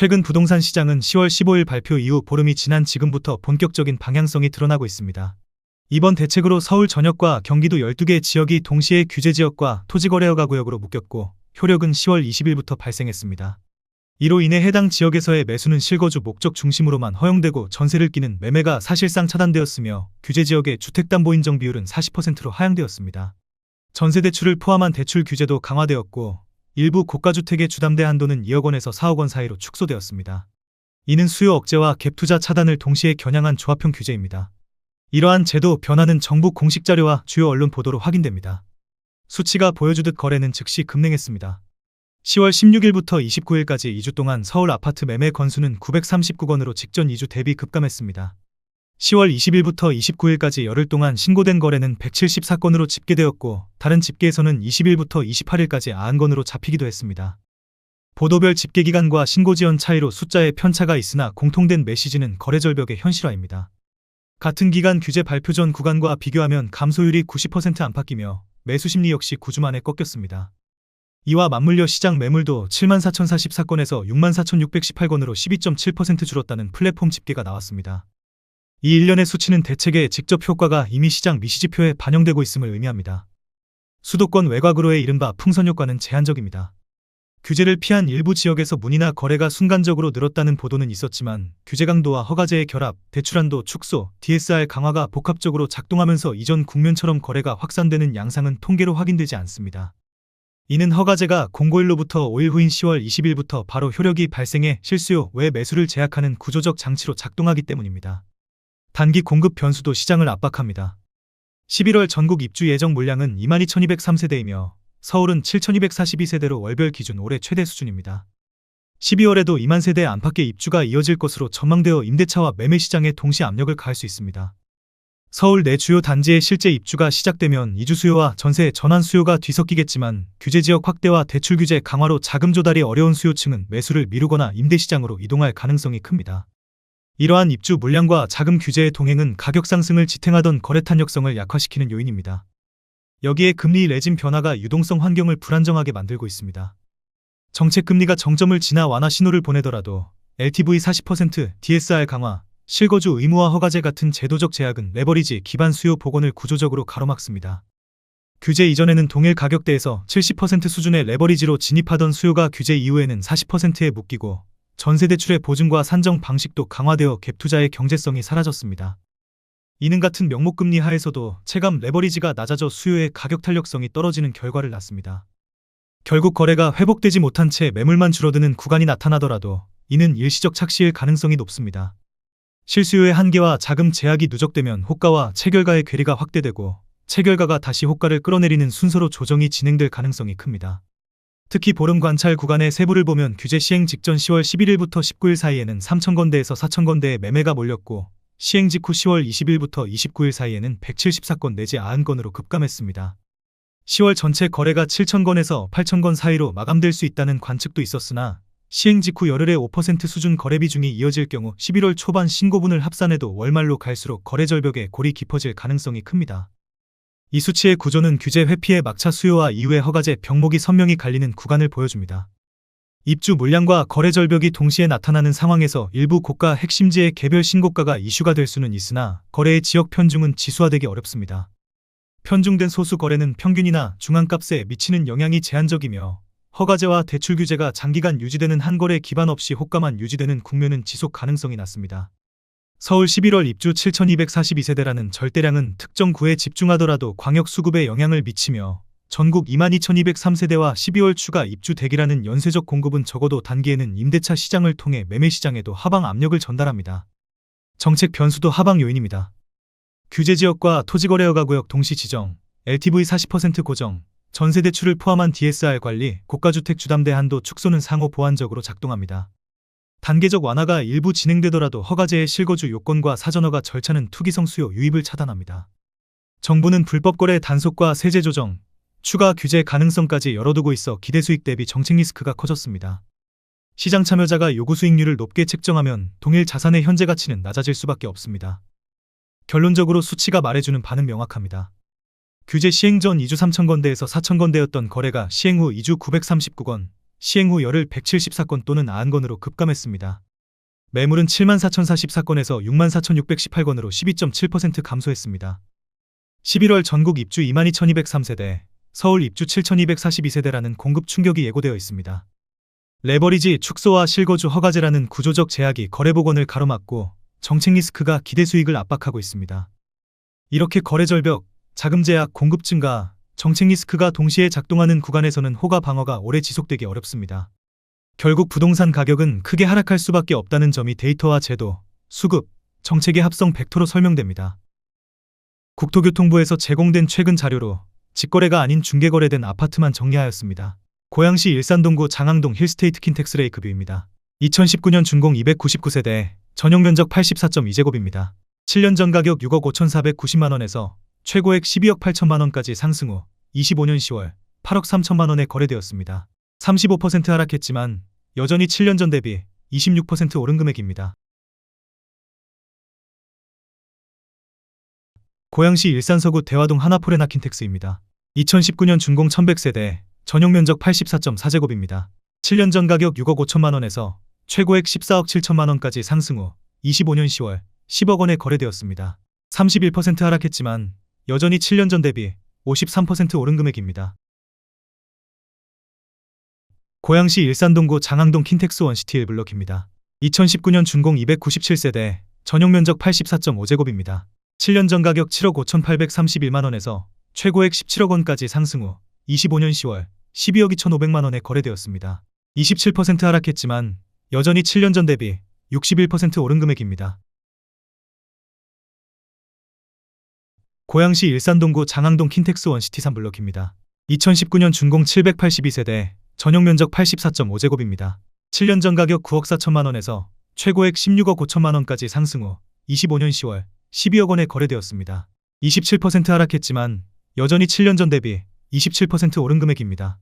최근 부동산 시장은 10월 15일 발표 이후 보름이 지난 지금부터 본격적인 방향성이 드러나고 있습니다. 이번 대책으로 서울 전역과 경기도 12개 지역이 동시에 규제 지역과 토지거래허가 구역으로 묶였고 효력은 10월 20일부터 발생했습니다. 이로 인해 해당 지역에서의 매수는 실거주 목적 중심으로만 허용되고 전세를 끼는 매매가 사실상 차단되었으며 규제 지역의 주택담보인정 비율은 40%로 하향되었습니다. 전세 대출을 포함한 대출 규제도 강화되었고 일부 고가주택의 주담대 한도는 2억 원에서 4억 원 사이로 축소되었습니다. 이는 수요 억제와 갭 투자 차단을 동시에 겨냥한 조합형 규제입니다. 이러한 제도 변화는 정부 공식 자료와 주요 언론 보도로 확인됩니다. 수치가 보여주듯 거래는 즉시 급냉했습니다. 10월 16일부터 29일까지 2주 동안 서울 아파트 매매 건수는 939건으로 직전 2주 대비 급감했습니다. 10월 20일부터 29일까지 열흘 동안 신고된 거래는 174건으로 집계되었고 다른 집계에서는 20일부터 28일까지 90건으로 잡히기도 했습니다. 보도별 집계 기간과 신고 지연 차이로 숫자에 편차가 있으나 공통된 메시지는 거래 절벽의 현실화입니다. 같은 기간 규제 발표 전 구간과 비교하면 감소율이 90% 안팎이며 매수 심리 역시 9주 만에 꺾였습니다. 이와 맞물려 시장 매물도 74,044건에서 64,618건으로 12.7% 줄었다는 플랫폼 집계가 나왔습니다. 이 일련의 수치는 대책의 직접 효과가 이미 시장 미시지표에 반영되고 있음을 의미합니다. 수도권 외곽으로의 이른바 풍선 효과는 제한적입니다. 규제를 피한 일부 지역에서 문의나 거래가 순간적으로 늘었다는 보도는 있었지만 규제 강도와 허가제의 결합, 대출한도 축소, DSR 강화가 복합적으로 작동하면서 이전 국면처럼 거래가 확산되는 양상은 통계로 확인되지 않습니다. 이는 허가제가 공고일로부터 5일 후인 10월 20일부터 바로 효력이 발생해 실수요 외 매수를 제약하는 구조적 장치로 작동하기 때문입니다. 단기 공급 변수도 시장을 압박합니다. 11월 전국 입주 예정 물량은 22,203세대이며 서울은 7,242세대로 월별 기준 올해 최대 수준입니다. 12월에도 2만 세대 안팎의 입주가 이어질 것으로 전망되어 임대차와 매매 시장에 동시 압력을 가할 수 있습니다. 서울 내 주요 단지의 실제 입주가 시작되면 이주 수요와 전세 전환 수요가 뒤섞이겠지만 규제 지역 확대와 대출 규제 강화로 자금 조달이 어려운 수요층은 매수를 미루거나 임대 시장으로 이동할 가능성이 큽니다. 이러한 입주 물량과 자금 규제의 동행은 가격 상승을 지탱하던 거래 탄력성을 약화시키는 요인입니다. 여기에 금리 레짐 변화가 유동성 환경을 불안정하게 만들고 있습니다. 정책 금리가 정점을 지나 완화 신호를 보내더라도 LTV 40%, DSR 강화, 실거주 의무화 허가제 같은 제도적 제약은 레버리지 기반 수요 복원을 구조적으로 가로막습니다. 규제 이전에는 동일 가격대에서 70% 수준의 레버리지로 진입하던 수요가 규제 이후에는 40%에 묶이고 전세 대출의 보증과 산정 방식도 강화되어 갭 투자의 경제성이 사라졌습니다. 이는 같은 명목금리 하에서도 체감 레버리지가 낮아져 수요의 가격 탄력성이 떨어지는 결과를 낳습니다. 결국 거래가 회복되지 못한 채 매물만 줄어드는 구간이 나타나더라도 이는 일시적 착시일 가능성이 높습니다. 실수요의 한계와 자금 제약이 누적되면 호가와 체결가의 괴리가 확대되고 체결가가 다시 호가를 끌어내리는 순서로 조정이 진행될 가능성이 큽니다. 특히 보름 관찰 구간의 세부를 보면 규제 시행 직전 10월 11일부터 19일 사이에는 3,000건대에서 4,000건대의 매매가 몰렸고 시행 직후 10월 20일부터 29일 사이에는 174건 내지 90건으로 급감했습니다. 10월 전체 거래가 7,000건에서 8,000건 사이로 마감될 수 있다는 관측도 있었으나 시행 직후 열흘의 5% 수준 거래 비중이 이어질 경우 11월 초반 신고분을 합산해도 월말로 갈수록 거래 절벽에 골이 깊어질 가능성이 큽니다. 이 수치의 구조는 규제 회피의 막차 수요와 이후의 허가제 병목이 선명히 갈리는 구간을 보여줍니다. 입주 물량과 거래 절벽이 동시에 나타나는 상황에서 일부 고가 핵심지의 개별 신고가가 이슈가 될 수는 있으나 거래의 지역 편중은 지수화되기 어렵습니다. 편중된 소수 거래는 평균이나 중앙값에 미치는 영향이 제한적이며 허가제와 대출 규제가 장기간 유지되는 한 거래 기반 없이 호가만 유지되는 국면은 지속 가능성이 낮습니다. 서울 11월 입주 7,242세대라는 절대량은 특정 구에 집중하더라도 광역 수급에 영향을 미치며 전국 22,203세대와 12월 추가 입주 대기라는 연쇄적 공급은 적어도 단기에는 임대차 시장을 통해 매매 시장에도 하방 압력을 전달합니다. 정책 변수도 하방 요인입니다. 규제 지역과 토지거래 허가 구역 동시 지정, LTV 40% 고정, 전세 대출을 포함한 DSR 관리, 고가주택 주담대 한도 축소는 상호 보완적으로 작동합니다. 단계적 완화가 일부 진행되더라도 허가제의 실거주 요건과 사전허가 절차는 투기성 수요 유입을 차단합니다. 정부는 불법 거래 단속과 세제 조정, 추가 규제 가능성까지 열어두고 있어 기대 수익 대비 정책 리스크가 커졌습니다. 시장 참여자가 요구 수익률을 높게 책정하면 동일 자산의 현재 가치는 낮아질 수밖에 없습니다. 결론적으로 수치가 말해주는 바는 명확합니다. 규제 시행 전 2주 3,000건대에서 4,000건대였던 거래가 시행 후 2주 939건, 시행 후 열흘 174건 또는 90건으로 급감했습니다. 매물은 74,044건에서 64,618건으로 12.7% 감소했습니다. 11월 전국 입주 22,203세대, 서울 입주 7,242세대라는 공급 충격이 예고되어 있습니다. 레버리지 축소와 실거주 허가제라는 구조적 제약이 거래 복원을 가로막고 정책 리스크가 기대 수익을 압박하고 있습니다. 이렇게 거래 절벽, 자금 제약, 공급 증가, 정책 리스크가 동시에 작동하는 구간에서는 호가 방어가 오래 지속되기 어렵습니다. 결국 부동산 가격은 크게 하락할 수밖에 없다는 점이 데이터와 제도, 수급, 정책의 합성 벡터로 설명됩니다. 국토교통부에서 제공된 최근 자료로 직거래가 아닌 중개거래된 아파트만 정리하였습니다. 고양시 일산동구 장항동 힐스테이트 킨텍스레이 뷰입니다. 2019년 준공 299세대, 전용 면적 84.2제곱입니다. 7년 전 가격 6억 5,490만원에서 최고액 12억 8천만 원까지 상승 후 25년 10월 8억 3천만 원에 거래되었습니다. 35% 하락했지만 여전히 7년 전 대비 26% 오른 금액입니다. 고양시 일산서구 대화동 하나포레나 킨텍스입니다. 2019년 준공 1100세대, 전용 면적 84.4제곱입니다. 7년 전 가격 6억 5천만 원에서 최고액 14억 7천만 원까지 상승 후 25년 10월 10억 원에 거래되었습니다. 31% 하락했지만 여전히 7년 전 대비 53% 오른 금액입니다. 고양시 일산동구 장항동 킨텍스 원시티 1블럭입니다. 2019년 준공 297세대, 전용 면적 84.5제곱입니다. 7년 전 가격 7억 5,831만 원에서 최고액 17억 원까지 상승 후 25년 10월 12억 2,500만 원에 거래되었습니다. 27% 하락했지만 여전히 7년 전 대비 61% 오른 금액입니다. 고양시 일산동구 장항동 킨텍스 원시티 3블럭입니다. 2019년 준공 782세대, 전용 면적 84.5제곱입니다. 7년 전 가격 9억 4천만 원에서 최고액 16억 5천만 원까지 상승 후 25년 10월 12억 원에 거래되었습니다. 27% 하락했지만 여전히 7년 전 대비 27% 오른 금액입니다.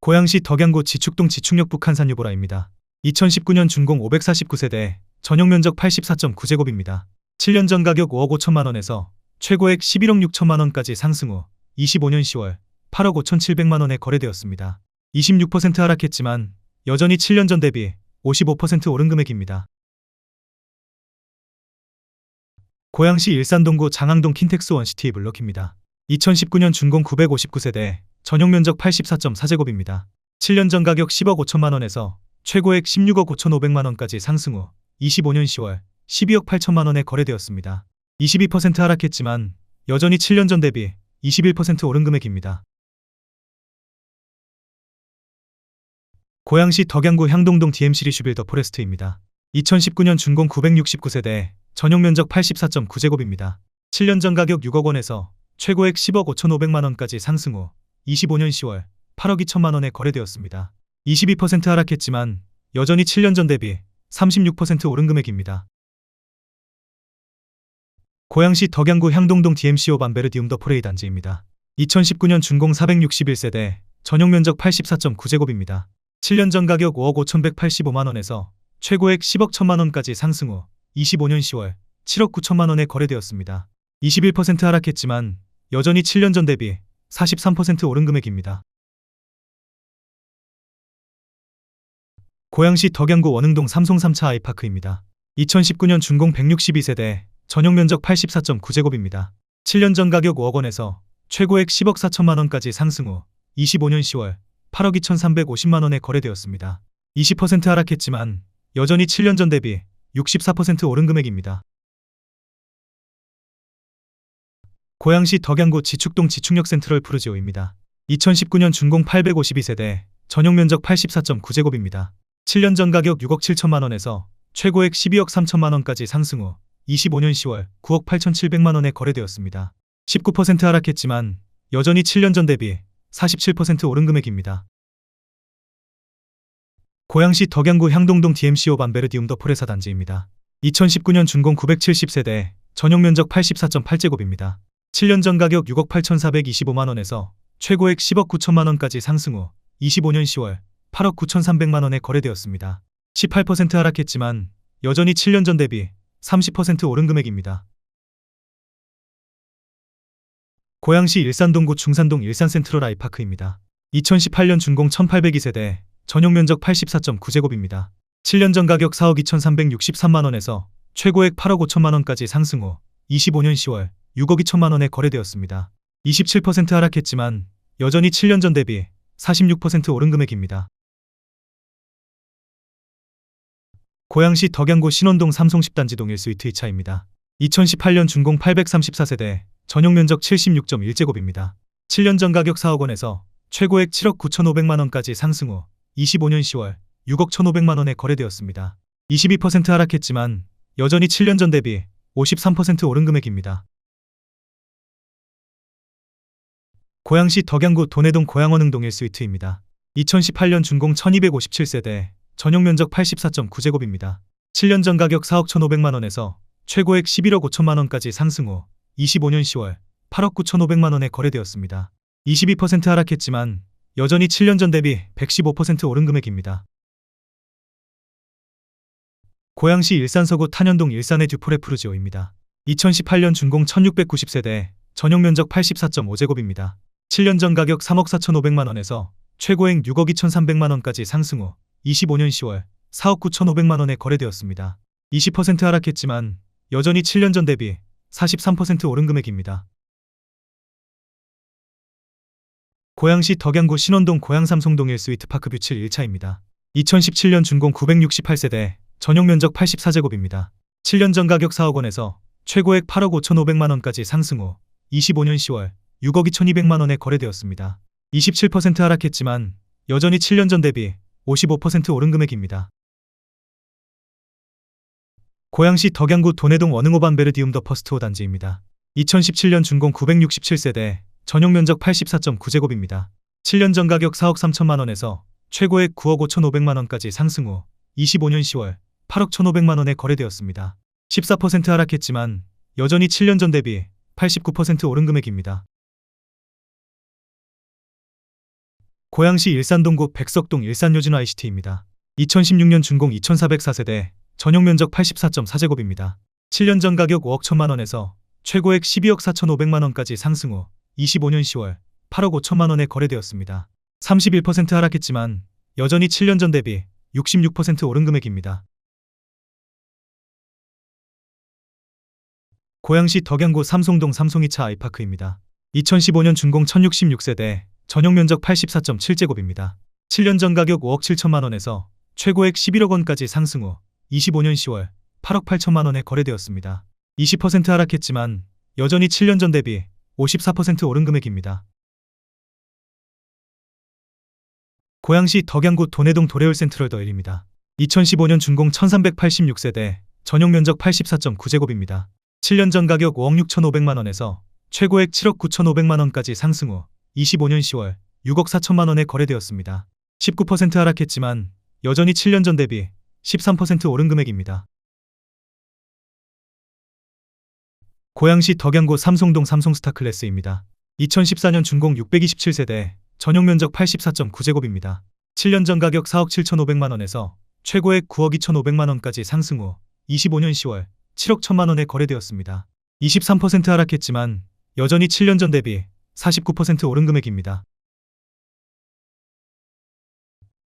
고양시 덕양구 지축동 지축역 북한산 유보라입니다. 2019년 준공 549세대, 전용 면적 84.9제곱입니다. 7년 전 가격 5억 5천만 원에서 최고액 11억 6천만 원까지 상승 후 25년 10월 8억 5천 7백만 원에 거래되었습니다. 26% 하락했지만 여전히 7년 전 대비 55% 오른 금액입니다. 고양시 일산동구 장항동 킨텍스 원시티 블럭입니다. 2019년 준공 959세대, 전용 면적 84.4제곱입니다. 7년 전 가격 10억 5천만 원에서 최고액 16억 5천 5백만 원까지 상승 후 25년 10월 12억 8천만 원에 거래되었습니다. 22% 하락했지만 여전히 7년 전 대비 21% 오른 금액입니다. 고양시 덕양구 향동동 DMC 리슈빌 더 포레스트입니다. 2019년 준공 969세대, 전용 면적 84.9제곱입니다. 7년 전 가격 6억 원에서 최고액 10억 5,500만 원까지 상승 후 25년 10월 8억 2천만 원에 거래되었습니다. 22% 하락했지만 여전히 7년 전 대비 36% 오른 금액입니다. 고양시 덕양구 향동동 DMCO 반베르디움 더 포레이 단지입니다. 2019년 준공 461세대, 전용 면적 84.9제곱입니다. 7년 전 가격 5억 5,185만 원에서 최고액 10억 1천만 원까지 상승 후 25년 10월 7억 9천만 원에 거래되었습니다. 21% 하락했지만 여전히 7년 전 대비 43% 오른 금액입니다. 고양시 덕양구 원흥동 삼송 3차 아이파크입니다. 2019년 준공 162세대, 전용 면적 84.9제곱입니다. 7년 전 가격 5억 원에서 최고액 10억 4천만 원까지 상승 후 25년 10월 8억 2,350만 원에 거래되었습니다. 20% 하락했지만 여전히 7년 전 대비 64% 오른 금액입니다. 고양시 덕양구 지축동 지축역 센트럴 푸르지오입니다. 2019년 준공 852세대, 전용 면적 84.9제곱입니다. 7년 전 가격 6억 7천만 원에서 최고액 12억 3천만 원까지 상승 후 25년 10월 9억 8천7백만 원에 거래되었습니다. 19% 하락했지만 여전히 7년 전 대비 47% 오른 금액입니다. 고양시 덕양구 향동동 DMCO 반베르디움 더 포레사 단지입니다. 2019년 준공 970세대, 전용 면적 84.8제곱입니다. 7년 전 가격 6억 8,425만 원에서 최고액 10억 9천만 원까지 상승 후 25년 10월 8억 9,300만 원에 거래되었습니다. 18% 하락했지만 여전히 7년 전 대비 30% 오른 금액입니다. 고양시 일산동구 중산동 일산센트럴 아이파크입니다. 2018년 준공 1802세대, 전용 면적 84.9제곱입니다. 7년 전 가격 4억 2,363만 원에서 최고액 8억 5천만 원까지 상승 후 25년 10월 6억 2천만 원에 거래되었습니다. 27% 하락했지만 여전히 7년 전 대비 46% 오른 금액입니다. 고양시 덕양구 신원동 삼성 10단지 동 1스위트 2차입니다. 2018년 준공 834세대, 전용 면적 76.1제곱입니다. 7년 전 가격 4억 원에서 최고액 7억 9,500만 원까지 상승 후 25년 10월 6억 1,500만 원에 거래되었습니다. 22% 하락했지만 여전히 7년 전 대비 53% 오른 금액입니다. 고양시 덕양구 도내동 고양원흥동 1스위트입니다. 2018년 준공 1257세대, 전용 면적 84.9제곱입니다. 7년 전 가격 4억 1,500만 원에서 최고액 11억 5천만 원까지 상승 후 25년 10월 8억 9,500만 원에 거래되었습니다. 22% 하락했지만 여전히 7년 전 대비 115% 오른 금액입니다. 고양시 일산서구 탄현동 일산의 듀포레 푸르지오입니다. 2018년 준공 1690세대, 전용 면적 84.5제곱입니다. 7년 전 가격 3억 4,500만 원에서 최고액 6억 2,300만 원까지 상승 후 25년 10월 4억 9,500만 원에 거래되었습니다. 20% 하락했지만 여전히 7년 전 대비 43% 오른 금액입니다. 고양시 덕양구 신원동 고양삼송동 1스위트 파크 뷰 7 1차입니다. 2017년 준공 968세대, 전용 면적 84제곱입니다. 7년 전 가격 4억 원에서 최고액 8억 5,500만 원까지 상승 후 25년 10월 6억 2,200만 원에 거래되었습니다. 27% 하락했지만 여전히 7년 전 대비 55% 오른 금액입니다. 고양시 덕양구 도내동 원흥호반베르디움 더 퍼스트호 단지입니다. 2017년 준공 967세대, 전용 면적 84.9제곱입니다. 7년 전 가격 4억 3천만 원에서 최고액 9억 5,500만 원까지 상승 후 25년 10월 8억 1,500만 원에 거래되었습니다. 14% 하락했지만 여전히 7년 전 대비 89% 오른 금액입니다. 고양시 일산동구 백석동 일산요진 ICT입니다. 2016년 준공 2404세대, 전용 면적 84.4제곱입니다. 7년 전 가격 5억 1천만 원에서 최고액 12억 4천5백만 원까지 상승 후 25년 10월 8억 5천만 원에 거래되었습니다. 31% 하락했지만 여전히 7년 전 대비 66% 오른 금액입니다. 고양시 덕양구 삼송동 삼송이차 아이파크입니다. 2015년 준공 1066세대, 전용 면적 84.7제곱입니다. 7년 전 가격 5억 7천만 원에서 최고액 11억 원까지 상승 후 25년 10월 8억 8천만 원에 거래되었습니다. 20% 하락했지만 여전히 7년 전 대비 54% 오른 금액입니다. 고양시 덕양구 도내동 도레올 센트럴 더일입니다. 2015년 준공 1386세대, 전용 면적 84.9제곱입니다. 7년 전 가격 5억 6천5백만 원에서 최고액 7억 9천5백만 원까지 상승 후 25년 10월 6억 4천만 원에 거래되었습니다. 19% 하락했지만 여전히 7년 전 대비 13% 오른 금액입니다. 고양시 덕양구 삼송동 삼송스타 클래스입니다. 2014년 준공 627세대, 전용 면적 84.9제곱입니다. 7년 전 가격 4억 7천5백만 원에서 최고액 9억 2천5백만 원까지 상승 후 25년 10월 7억 1천만 원에 거래되었습니다. 23% 하락했지만 여전히 7년 전 대비 49% 오른 금액입니다.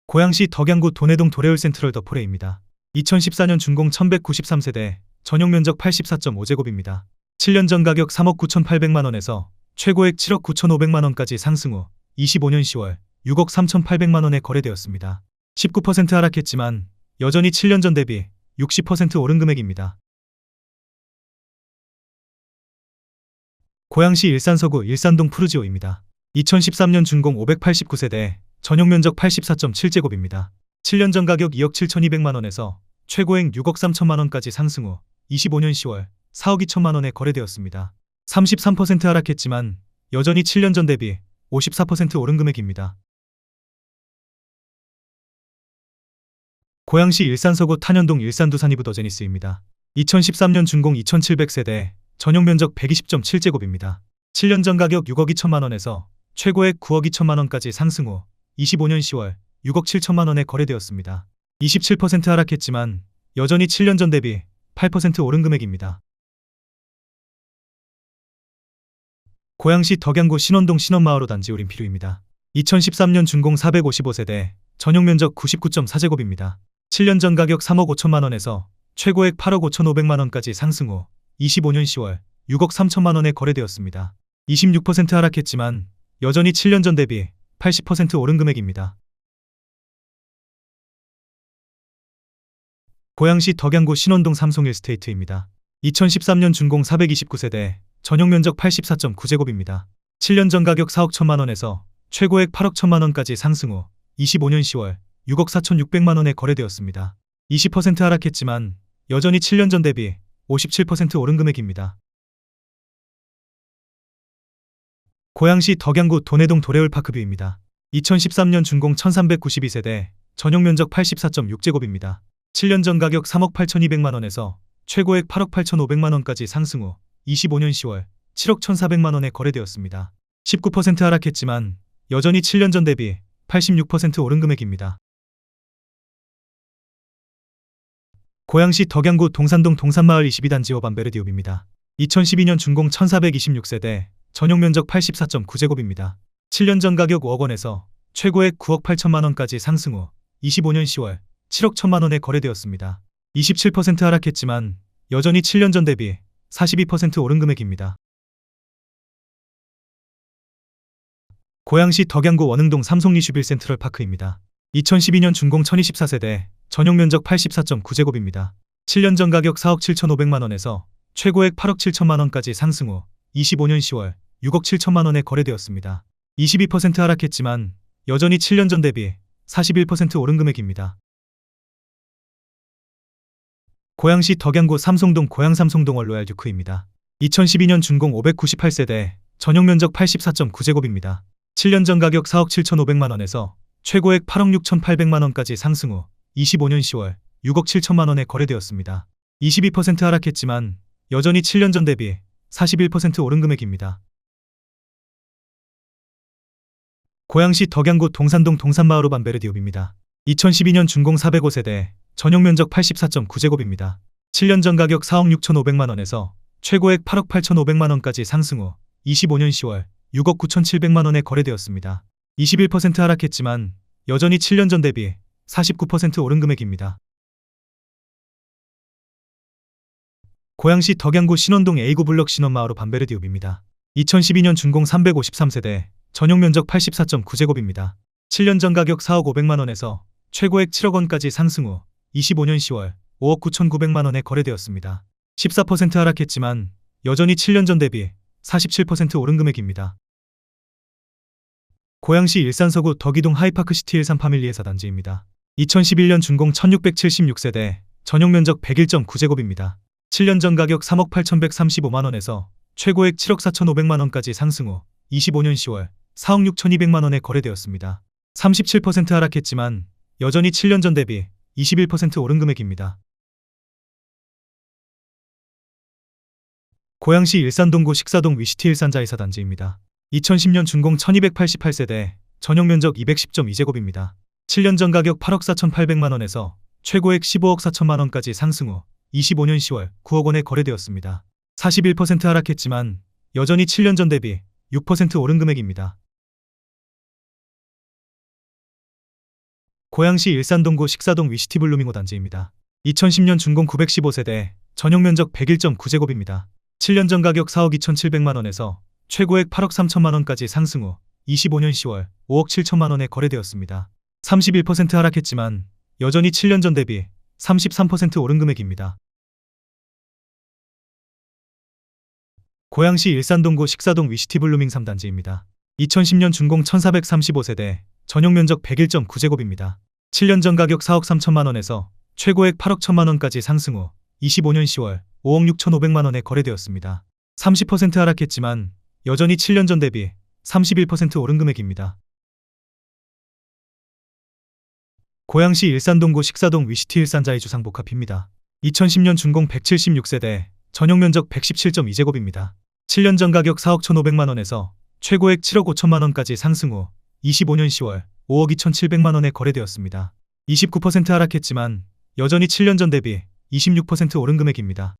고양시 덕양구 도내동 도레울 센트럴 더포레입니다. 2014년 준공 1193세대, 전용 면적 84.5제곱입니다. 7년 전 가격 3억 9,800만 원에서 최고액 7억 9,500만 원까지 상승 후 25년 10월 6억 3,800만 원에 거래되었습니다. 19% 하락했지만 여전히 7년 전 대비 60% 오른 금액입니다. 고양시 일산 서구 일산동 푸르지오입니다. 2013년 준공 589세대, 전용 면적 84.7제곱입니다. 7년 전 가격 2억 7,200만 원에서 최고액 6억 3천만 원까지 상승 후 25년 10월 4억 2천만 원에 거래되었습니다. 33% 하락했지만 여전히 7년 전 대비 54% 오른 금액입니다. 고양시 일산 서구 탄현동 일산 두산이브 더제니스입니다. 2013년 준공 2700세대, 전용 면적 120.7제곱입니다. 7년 전 가격 6억 2천만 원에서 최고액 9억 2천만 원까지 상승 후 25년 10월 6억 7천만 원에 거래되었습니다. 27% 하락했지만 여전히 7년 전 대비 8% 오른 금액입니다. 고양시 덕양구 신원동 신원마을호 단지 우림피루입니다. 2013년 준공 455세대, 전용 면적 99.4제곱입니다. 7년 전 가격 3억 5천만 원에서 최고액 8억 5천 5백만 원까지 상승 후 25년 10월 6억 3천만 원에 거래되었습니다. 26% 하락했지만 여전히 7년 전 대비 80% 오른 금액입니다. 고양시 덕양구 신원동 삼성 일스테이트입니다. 2013년 준공 429세대, 전용 면적 84.9제곱입니다. 7년 전 가격 4억 1천만 원에서 최고액 8억 1천만 원까지 상승 후 25년 10월 6억 4천6백만 원에 거래되었습니다. 20% 하락했지만 여전히 7년 전 대비 57% 오른 금액입니다. 고양시 덕양구 도내동 도래울 파크뷰입니다. 2013년 준공 1392세대, 전용 면적 84.6제곱입니다. 7년 전 가격 3억 8,200만 원에서 최고액 8억 8,500만 원까지 상승 후 25년 10월 7억 1,400만 원에 거래되었습니다. 19% 하락했지만 여전히 7년 전 대비 86% 오른 금액입니다. 고양시 덕양구 동산동 동산마을 22단지 호반베르디옵입니다. 2012년 준공 1426세대, 전용 면적 84.9제곱입니다. 7년 전 가격 5억 원에서 최고액 9억 8천만 원까지 상승 후 25년 10월 7억 1천만 원에 거래되었습니다. 27% 하락했지만 여전히 7년 전 대비 42% 오른 금액입니다. 고양시 덕양구 원흥동 삼성리슈빌 센트럴 파크입니다. 2012년 준공 1024세대, 전용 면적 84.9제곱입니다. 7년 전 가격 4억 7천5백만 원에서 최고액 8억 7천만 원까지 상승 후 25년 10월 6억 7천만 원에 거래되었습니다. 22% 하락했지만 여전히 7년 전 대비 41% 오른 금액입니다. 고양시 덕양구 삼성동 고양 삼성동 원로얄 듀크입니다. 2012년 준공 598세대, 전용 면적 84.9제곱입니다. 7년 전 가격 4억 7천5백만 원에서 최고액 8억 6천8백만 원까지 상승 후 25년 10월 6억 7천만 원에 거래되었습니다. 22% 하락했지만 여전히 7년 전 대비 41% 오른 금액입니다. 고양시 덕양구 동산동 동산마을호 반베르디옵입니다. 2012년 준공 405세대, 전용 면적 84.9제곱입니다. 7년 전 가격 4억 6천5백만 원에서 최고액 8억 8천5백만 원까지 상승 후 25년 10월 6억 9천7백만 원에 거래되었습니다. 21% 하락했지만 여전히 7년 전 대비 49% 오른 금액입니다. 고양시 덕양구 신원동 A9 블럭 신원마을호 반베르디옵입니다. 2012년 준공 353세대, 전용 면적 84.9제곱입니다. 7년 전 가격 4억 5백만 원에서 최고액 7억 원까지 상승 후 25년 10월 5억 9천9백만 원에 거래되었습니다. 14% 하락했지만 여전히 7년 전 대비 47% 오른 금액입니다. 고양시 일산서구 덕이동 하이파크시티 일산 파밀리에서 단지입니다. 2011년 준공 1676세대, 전용 면적 101.9제곱입니다. 7년 전 가격 3억 8,135만 원에서 최고액 7억 4,500만 원까지 상승 후 25년 10월 4억 6,200만 원에 거래되었습니다. 37% 하락했지만 여전히 7년 전 대비 21% 오른 금액입니다. 고양시 일산동구 식사동 위시티 일산자이사 단지입니다. 2010년 준공 1288세대, 전용 면적 210.2제곱입니다. 7년 전 가격 8억 4,800만 원에서 최고액 15억 4천만 원까지 상승 후 25년 10월 9억 원에 거래되었습니다. 41% 하락했지만 여전히 7년 전 대비 6% 오른 금액입니다. 고양시 일산동구 식사동 위시티 블루밍호 단지입니다. 2010년 준공 915세대, 전용 면적 101.9제곱입니다. 7년 전 가격 4억 2,700만 원에서 최고액 8억 3천만 원까지 상승 후 25년 10월 5억 7천만 원에 거래되었습니다. 31% 하락했지만 여전히 7년 전 대비 33% 오른 금액입니다. 고양시 일산동구 식사동 위시티 블루밍 3단지입니다. 2010년 준공 1435세대, 전용 면적 101.9제곱입니다. 7년 전 가격 4억 3천만 원에서 최고액 8억 1천만 원까지 상승 후 25년 10월 5억 6천5백만 원에 거래되었습니다. 30% 하락했지만 여전히 7년 전 대비 31% 오른 금액입니다. 고양시 일산동구 식사동 위시티 일산자이 주상복합입니다. 2010년 준공 176세대, 전용 면적 117.2제곱입니다. 7년 전 가격 4억 1,500만 원에서 최고액 7억 5천만 원까지 상승 후 25년 10월 5억 2,700만 원에 거래되었습니다. 29% 하락했지만 여전히 7년 전 대비 26% 오른 금액입니다.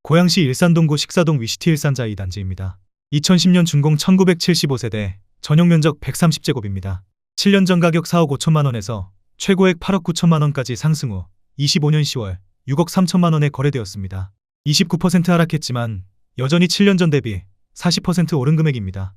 고양시 일산동구 식사동 위시티 일산자 2단지입니다. 2010년 준공 1975세대, 전용 면적 130제곱입니다. 7년 전 가격 4억 5천만 원에서 최고액 8억 9천만 원까지 상승 후 25년 10월 6억 3천만 원에 거래되었습니다. 29% 하락했지만 여전히 7년 전 대비 40% 오른 금액입니다.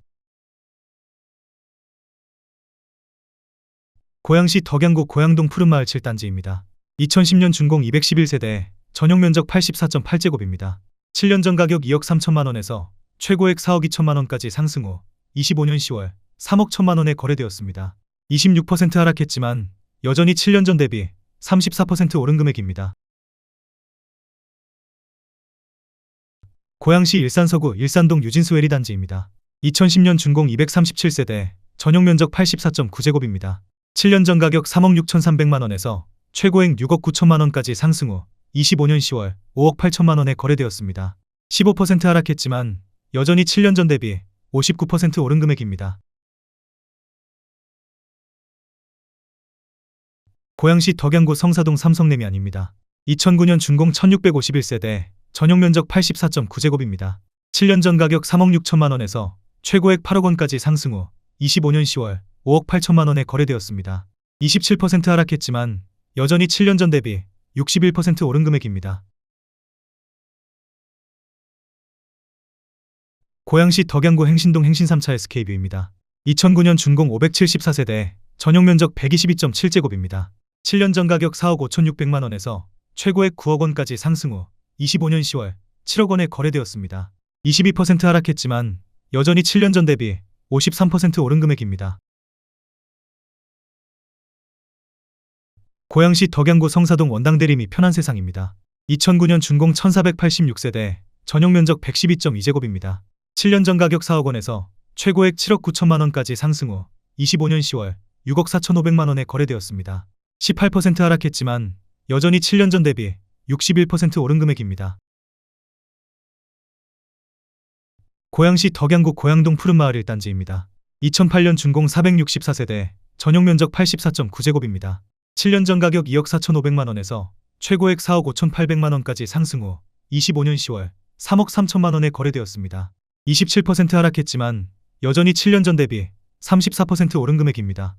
고양시 덕양구 고양동 푸른마을 7단지입니다. 2010년 준공 211세대, 전용 면적 84.8제곱입니다. 7년 전 가격 2억 3천만 원에서 최고액 4억 2천만 원까지 상승 후 25년 10월 3억 1천만 원에 거래되었습니다. 26% 하락했지만 여전히 7년 전 대비 34% 오른 금액입니다. 고양시 일산 서구 일산동 유진수 웨리 단지입니다. 2010년 준공 237세대, 전용 면적 84.9제곱입니다. 7년 전 가격 3억 6천3백만 원에서 최고액 6억 9천만 원까지 상승 후 25년 10월 5억 8천만 원에 거래되었습니다. 15% 하락했지만 여전히 7년 전 대비 59% 오른 금액입니다. 고양시 덕양구 성사동 삼성내미 아닙니다. 2009년 준공 1651세대, 전용 면적 84.9제곱입니다. 7년 전 가격 3억 6천만 원에서 최고액 8억 원까지 상승 후 25년 10월 5억 8천만 원에 거래되었습니다. 27% 하락했지만 여전히 7년 전 대비 61% 오른 금액입니다. 고양시 덕양구 행신동 행신 3차 SK뷰입니다. 2009년 준공 574세대, 전용 면적 122.7제곱입니다. 7년 전 가격 4억 5천6백만 원에서 최고액 9억 원까지 상승 후 25년 10월 7억 원에 거래되었습니다. 22% 하락했지만 여전히 7년 전 대비 53% 오른 금액입니다. 고양시 덕양구 성사동 원당대리 및 편안세상입니다. 2009년 준공 1486세대, 전용 면적 112.2제곱입니다. 7년 전 가격 4억 원에서 최고액 7억 9천만 원까지 상승 후 25년 10월 6억 4천5백만 원에 거래되었습니다. 18% 하락했지만 여전히 7년 전 대비 61% 오른 금액입니다. 고양시 덕양구 고양동 푸른마을 1단지입니다. 2008년 준공 464세대, 전용 면적 84.9제곱입니다. 7년 전 가격 2억 4천5백만 원에서 최고액 4억 5천8백만 원까지 상승 후 25년 10월 3억 3천만 원에 거래되었습니다. 27% 하락했지만 여전히 7년 전 대비 34% 오른 금액입니다.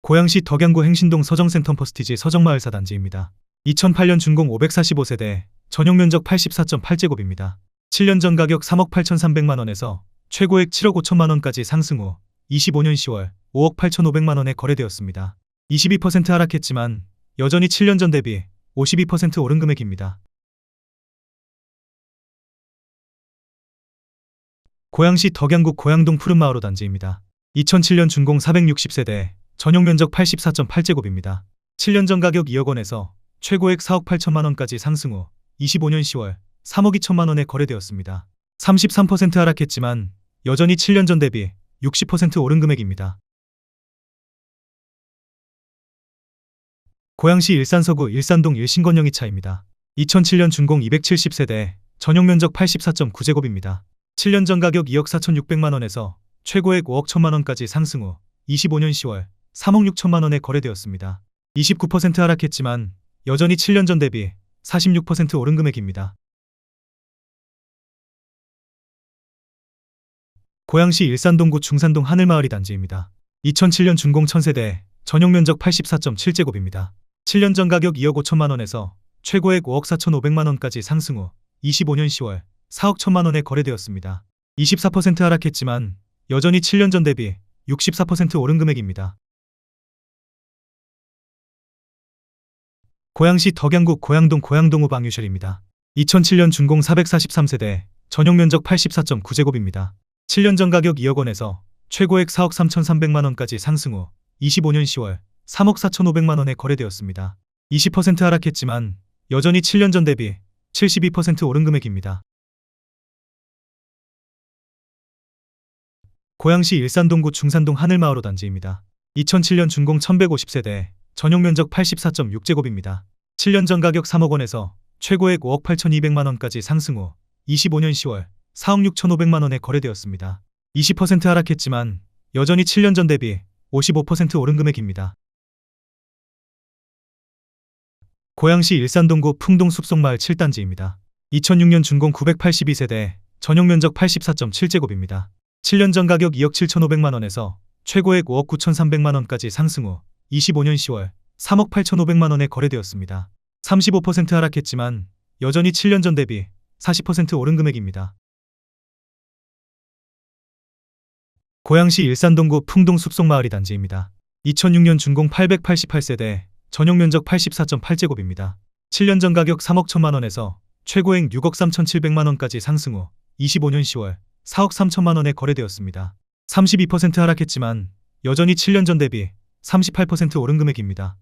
고양시 덕양구 행신동 서정센텀 퍼스티지 서정마을사 단지입니다. 2008년 준공 545세대, 전용 면적 84.8제곱입니다. 7년 전 가격 3억 8천3백만 원에서 최고액 7억 5천만 원까지 상승 후 25년 10월 5억 8천5백만 원에 거래되었습니다. 22% 하락했지만 여전히 7년 전 대비 52% 오른 금액입니다. 고양시 덕양구 고양동 푸른마을호 단지입니다. 2007년 준공 460세대, 전용 면적 84.8제곱입니다. 7년 전 가격 2억 원에서 최고액 4억 8천만 원까지 상승 후 25년 10월 3억 2천만 원에 거래되었습니다. 33% 하락했지만 여전히 7년 전 대비 60% 오른 금액입니다. 고양시 일산서구 일산동 일신건영 2차입니다. 2007년 준공 270세대, 전용 면적 84.9제곱입니다. 7년 전 가격 2억 4천6백만 원에서 최고액 5억 1천만 원까지 상승 후 25년 10월 3억 6천만 원에 거래되었습니다. 29% 하락했지만 여전히 7년 전 대비 46% 오른 금액입니다. 고양시 일산동구 중산동 하늘마을이 단지입니다. 2007년 준공 1000세대, 전용 면적 84.7제곱입니다. 7년 전 가격 2억 5천만 원에서 최고액 5억 4천5백만 원까지 상승 후 25년 10월 4억 1천만 원에 거래되었습니다. 24% 하락했지만 여전히 7년 전 대비 64% 오른 금액입니다. 고양시 덕양구 고양동 고양동우 방유실입니다. 2007년 준공 443세대, 전용 면적 84.9제곱입니다. 7년 전 가격 2억 원에서 최고액 4억 3천3백만 원까지 상승 후 25년 10월 3억 4천5백만 원에 거래되었습니다. 20% 하락했지만 여전히 7년 전 대비 72% 오른 금액입니다. 고양시 일산동구 중산동 하늘마을호 단지입니다. 2007년 준공 1150세대, 전용 면적 84.6제곱입니다. 7년 전 가격 3억 원에서 최고액 5억 8천2백만 원까지 상승 후 25년 10월 4억 6천5백만 원에 거래되었습니다. 20% 하락했지만 여전히 7년 전 대비 55% 오른 금액입니다. 고양시 일산동구 풍동 숲속마을 7단지입니다. 2006년 준공 982세대, 전용 면적 84.7제곱입니다. 7년 전 가격 2억 7,500만 원에서 최고액 5억 9,300만 원까지 상승 후 25년 10월 3억 8,500만 원에 거래되었습니다. 35% 하락했지만 여전히 7년 전 대비 40% 오른 금액입니다. 고양시 일산동구 풍동 숲속마을이 단지입니다. 2006년 준공 888세대, 전용 면적 84.8제곱입니다. 7년 전 가격 3억 1천만 원에서 최고액 6억 3,700만 원까지 상승 후 25년 10월 4억 3천만 원에 거래되었습니다. 32% 하락했지만 여전히 7년 전 대비 38% 오른 금액입니다.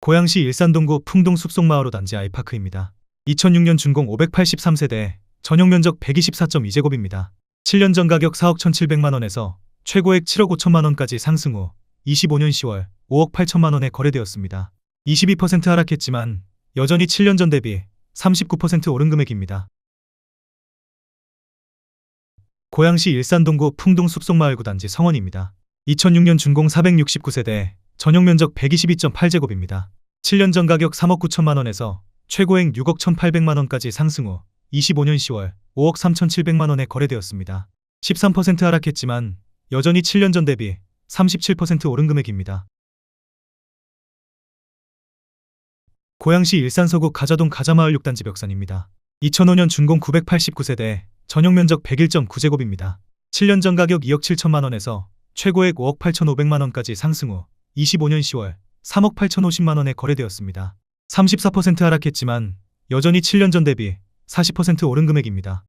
고양시 일산동구 풍동 숲속마을호 단지 아이파크입니다. 2006년 준공 583세대, 전용 면적 124.2제곱입니다. 7년 전 가격 4억 1,700만 원에서 최고액 7억 5천만 원까지 상승 후 25년 10월 5억 8천만 원에 거래되었습니다. 22% 하락했지만 여전히 7년 전 대비 39% 오른 금액입니다. 고양시 일산동구 풍동 숲속마을구 단지 성원입니다. 2006년 준공 469세대, 전용 면적 122.8제곱입니다. 7년 전 가격 3억 9천만 원에서 최고액 6억 1,800만 원까지 상승 후 25년 10월 5억 3,700만 원에 거래되었습니다. 13% 하락했지만 여전히 7년 전 대비 37% 오른 금액입니다. 고양시 일산서구 가자동 가자마을 6단지 벽산입니다. 2005년 준공 989세대, 전용 면적 101.9제곱입니다. 7년 전 가격 2억 7천만 원에서 최고액 5억 8,500만 원까지 상승 후 25년 10월 3억 8,050만 원에 거래되었습니다. 34% 하락했지만 여전히 7년 전 대비 40% 오른 금액입니다.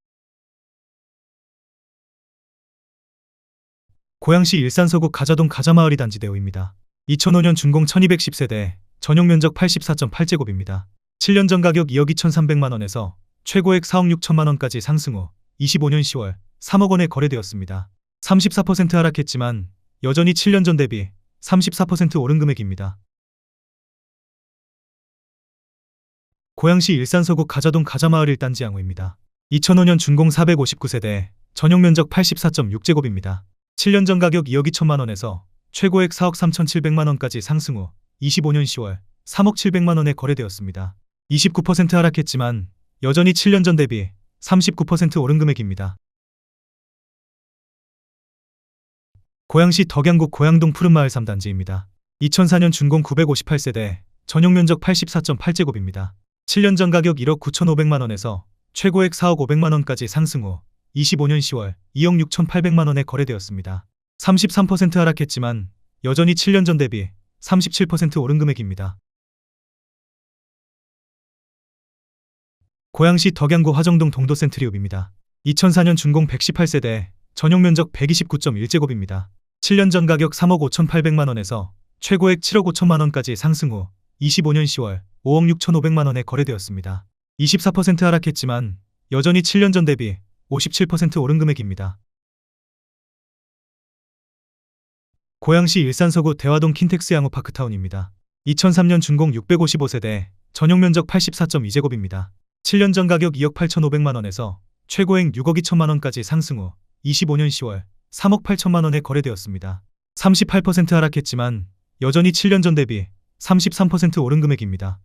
고양시 일산 서구 가자동 가자마을이 단지 대우입니다. 2005년 준공 1210세대, 전용 면적 84.8제곱입니다. 7년 전 가격 2억 2,300만 원에서 최고액 4억 6천만 원까지 상승 후 25년 10월 3억 원에 거래되었습니다. 34% 하락했지만 여전히 7년 전 대비 34% 오른 금액입니다. 고양시 일산 서구 가자동 가자마을 1단지 양호입니다. 2005년 준공 459세대, 전용 면적 84.6제곱입니다. 7년 전 가격 2억 2천만 원에서 최고액 4억 3,700만 원까지 상승 후 25년 10월 3억 700만 원에 거래되었습니다. 29% 하락했지만 여전히 7년 전 대비 39% 오른 금액입니다. 고양시 덕양구 고양동 푸른마을 3단지입니다. 2004년 준공 958세대, 전용 면적 84.8제곱입니다. 7년 전 가격 1억 9,500만 원에서 최고액 4억 500만 원까지 상승 후 25년 10월 2억 6,800만 원에 거래되었습니다. 33% 하락했지만 여전히 7년 전 대비 37% 오른 금액입니다. 고양시 덕양구 화정동 동도센트리움입니다. 2004년 준공 118세대, 전용 면적 129.1제곱입니다. 7년 전 가격 3억 5,800만 원에서 최고액 7억 5천만 원까지 상승 후 25년 10월 5억 6,500만 원에 거래되었습니다. 24% 하락했지만 여전히 7년 전 대비 57% 오른 금액입니다. 고양시 일산서구 대화동 킨텍스 양호파크타운입니다. 2003년 준공 655세대, 전용 면적 84.2제곱입니다. 7년 전 가격 2억 8,500만 원에서 최고액 6억 2천만 원까지 상승 후 25년 10월 3억 8천만 원에 거래되었습니다. 38% 하락했지만 여전히 7년 전 대비 33% 오른 금액입니다.